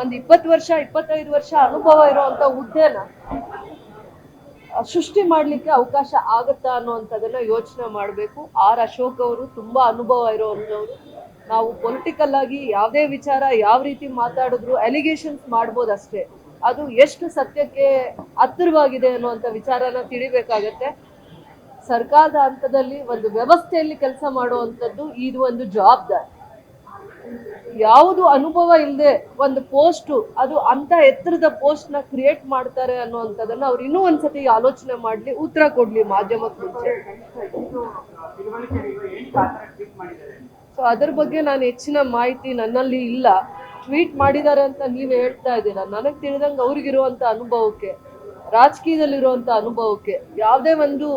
ಒಂದು ಇಪ್ಪತ್ತು ವರ್ಷ, ಇಪ್ಪತ್ತೈದು ವರ್ಷ ಅನುಭವ ಇರುವಂತ ಹುದ್ದೆನ ಸೃಷ್ಟಿ ಮಾಡ್ಲಿಕ್ಕೆ ಅವಕಾಶ ಆಗತ್ತಾ ಅನ್ನುವಂಥದ್ದನ್ನ ಯೋಚನೆ ಮಾಡಬೇಕು. ಆರ್ ಅಶೋಕ್ ಅವರು ತುಂಬಾ ಅನುಭವ ಇರೋವಂಥವ್ರು. ನಾವು ಪೊಲಿಟಿಕಲ್ ಆಗಿ ಯಾವುದೇ ವಿಚಾರ ಯಾವ ರೀತಿ ಮಾತಾಡಿದ್ರು ಅಲಿಗೇಷನ್ಸ್ ಮಾಡ್ಬೋದು ಅಷ್ಟೇ ಅದು ಎಷ್ಟು ಸತ್ಯಕ್ಕೆ ಹತ್ತಿರವಾಗಿದೆ ಅನ್ನುವಂಥ ವಿಚಾರನ ತಿಳಿಬೇಕಾಗತ್ತೆ. ಸರ್ಕಾರದ ಹಂತದಲ್ಲಿ ಒಂದು ವ್ಯವಸ್ಥೆಯಲ್ಲಿ ಕೆಲಸ ಮಾಡುವಂಥದ್ದು ಇದು ಒಂದು ಜವಾಬ್ದಾರಿ. ಯಾವುದು ಅನುಭವ ಇಲ್ಲದೆ ಒಂದು ಪೋಸ್ಟ್, ಅದು ಅಂತ ಎತ್ತರದ ಪೋಸ್ಟ್ನ ಕ್ರಿಯೇಟ್ ಮಾಡ್ತಾರೆ ಅನ್ನುವಂಥದ್ದನ್ನ ಅವ್ರು ಇನ್ನೂ ಒಂದ್ಸತಿ ಆಲೋಚನೆ ಮಾಡ್ಲಿ, ಉತ್ತರ ಕೊಡ್ಲಿ ಮಾಧ್ಯಮಕ್ಕೆ ಮುಂಚೆ. ಸೊ ಅದ್ರ ಬಗ್ಗೆ ನಾನು ಹೆಚ್ಚಿನ ಮಾಹಿತಿ ನನ್ನಲ್ಲಿ ಇಲ್ಲ. ಟ್ವೀಟ್ ಮಾಡಿದ್ದಾರೆ ಅಂತ ನೀವು ಹೇಳ್ತಾ ಇದ್ದೀರಾ? ನನಗೆ ತಿಳಿದಂಗೆ ಅವ್ರಿಗಿರುವಂತ ಅನುಭವಕ್ಕೆ ರಾಜಕೀಯದಲ್ಲಿರುವಂತ ಅನುಭವಕ್ಕೆ ಯಾವುದೇ ಒಂದು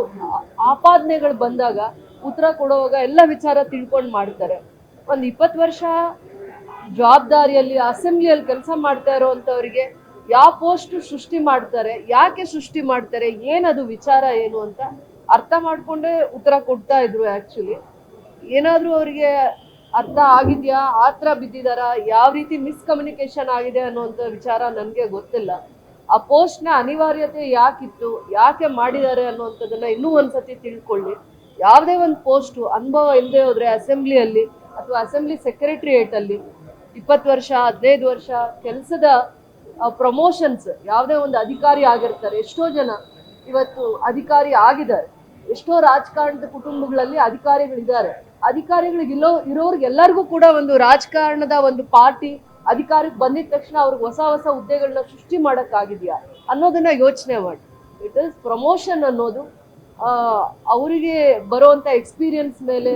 ಆಪಾದನೆಗಳು ಬಂದಾಗ ಉತ್ತರ ಕೊಡುವಾಗ ಎಲ್ಲ ವಿಚಾರ ತಿಳ್ಕೊಂಡು ಮಾಡ್ತಾರೆ. ಒಂದು ಇಪ್ಪತ್ತು ವರ್ಷ ಜವಾಬ್ದಾರಿಯಲ್ಲಿ ಅಸೆಂಬ್ಲಿಯಲ್ಲಿ ಕೆಲಸ ಮಾಡ್ತಾ ಇರೋವಂಥವ್ರಿಗೆ ಯಾವ ಪೋಸ್ಟ್ ಸೃಷ್ಟಿ ಮಾಡ್ತಾರೆ, ಯಾಕೆ ಸೃಷ್ಟಿ ಮಾಡ್ತಾರೆ, ಏನದು ವಿಚಾರ ಏನು ಅಂತ ಅರ್ಥ ಮಾಡಿಕೊಂಡೇ ಉತ್ತರ ಕೊಡ್ತಾ ಇದ್ರು ಆ್ಯಕ್ಚುಲಿ ಏನಾದರೂ ಅವರಿಗೆ ಅರ್ಥ ಆಗಿದೆಯಾ ಆತ್ರ ಬಿದ್ದಿದಾರಾ, ಯಾವ ರೀತಿ ಮಿಸ್ಕಮ್ಯುನಿಕೇಶನ್ ಆಗಿದೆ ಅನ್ನುವಂಥ ವಿಚಾರ ನನಗೆ ಗೊತ್ತಿಲ್ಲ. ಆ ಪೋಸ್ಟ್ನ ಅನಿವಾರ್ಯತೆ ಯಾಕಿತ್ತು, ಯಾಕೆ ಮಾಡಿದ್ದಾರೆ ಅನ್ನುವಂಥದ್ದನ್ನ ಇನ್ನೂ ಒಂದ್ಸತಿ ತಿಳ್ಕೊಳ್ಳಿ. ಯಾವುದೇ ಒಂದು ಪೋಸ್ಟು, ಅನುಭವ ಇಲ್ಲದೆ ಹೋದರೆ ಅಸೆಂಬ್ಲಿಯಲ್ಲಿ ಅಥವಾ ಅಸೆಂಬ್ಲಿ ಸೆಕ್ರೆಟ್ರಿಯೇಟ್ ಅಲ್ಲಿ ಇಪ್ಪತ್ತು ವರ್ಷ, ಹದಿನೈದು ವರ್ಷ ಕೆಲಸದ ಪ್ರಮೋಷನ್ಸ್ ಯಾವುದೇ ಒಂದು ಅಧಿಕಾರಿ ಆಗಿರ್ತಾರೆ, ಎಷ್ಟೋ ಜನ ಇವತ್ತು ಅಧಿಕಾರಿ ಆಗಿದ್ದಾರೆ. ಎಷ್ಟೋ ರಾಜಕಾರಣದ ಕುಟುಂಬಗಳಲ್ಲಿ ಅಧಿಕಾರಿಗಳಿದ್ದಾರೆ. ಇರೋರ್ಗೆ ಎಲ್ಲರಿಗೂ ಕೂಡ ಒಂದು ರಾಜಕಾರಣದ ಒಂದು ಪಾರ್ಟಿ ಅಧಿಕಾರಕ್ಕೆ ಬಂದಿದ ತಕ್ಷಣ ಅವ್ರಿಗೆ ಹೊಸ ಹೊಸ ಹುದ್ದೆಗಳನ್ನ ಸೃಷ್ಟಿ ಮಾಡೋಕ್ಕಾಗಿದೆಯಾ ಅನ್ನೋದನ್ನ ಯೋಚನೆ ಮಾಡಿ. ಇಟ್ ಇಸ್ ಪ್ರಮೋಷನ್ ಅನ್ನೋದು ಅವರಿಗೆ ಬರುವಂತ ಎಕ್ಸ್ಪೀರಿಯನ್ಸ್ ಮೇಲೆ,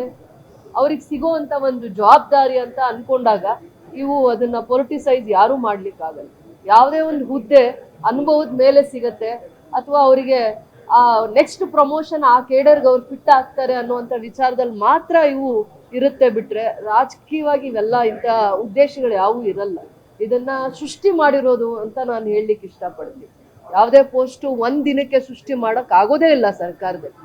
ಅವ್ರಿಗೆ ಸಿಗೋವಂಥ ಒಂದು ಜವಾಬ್ದಾರಿ ಅಂತ ಅನ್ಕೊಂಡಾಗ ಇವು ಅದನ್ನ ಪೊಲಿಟಿಸೈಸ್ ಯಾರೂ ಮಾಡ್ಲಿಕ್ಕಾಗಲ್ಲ. ಯಾವುದೇ ಒಂದು ಹುದ್ದೆ ಅನುಭವದ ಮೇಲೆ ಸಿಗತ್ತೆ ಅಥವಾ ಅವರಿಗೆ ಆ ನೆಕ್ಸ್ಟ್ ಪ್ರಮೋಷನ್ ಆ ಕೇಡರ್ಗೆ ಅವ್ರು ಫಿಟ್ ಆಗ್ತಾರೆ ಅನ್ನುವಂಥ ವಿಚಾರದಲ್ಲಿ ಮಾತ್ರ ಇವು ಇರುತ್ತೆ ಬಿಟ್ರೆ ರಾಜಕೀಯವಾಗಿ ಇವೆಲ್ಲ ಇಂಥ ಉದ್ದೇಶಗಳು ಯಾವೂ ಇರಲ್ಲ. ಇದನ್ನ ಸೃಷ್ಟಿ ಮಾಡಿರೋದು ಅಂತ ನಾನು ಹೇಳಲಿಕ್ಕೆ ಇಷ್ಟಪಡ್ತೀನಿ. ಯಾವುದೇ ಪೋಸ್ಟು ಒಂದು ದಿನಕ್ಕೆ ಸೃಷ್ಟಿ ಮಾಡೋಕ್ಕಾಗೋದೇ ಇಲ್ಲ ಸರ್ಕಾರದಲ್ಲಿ.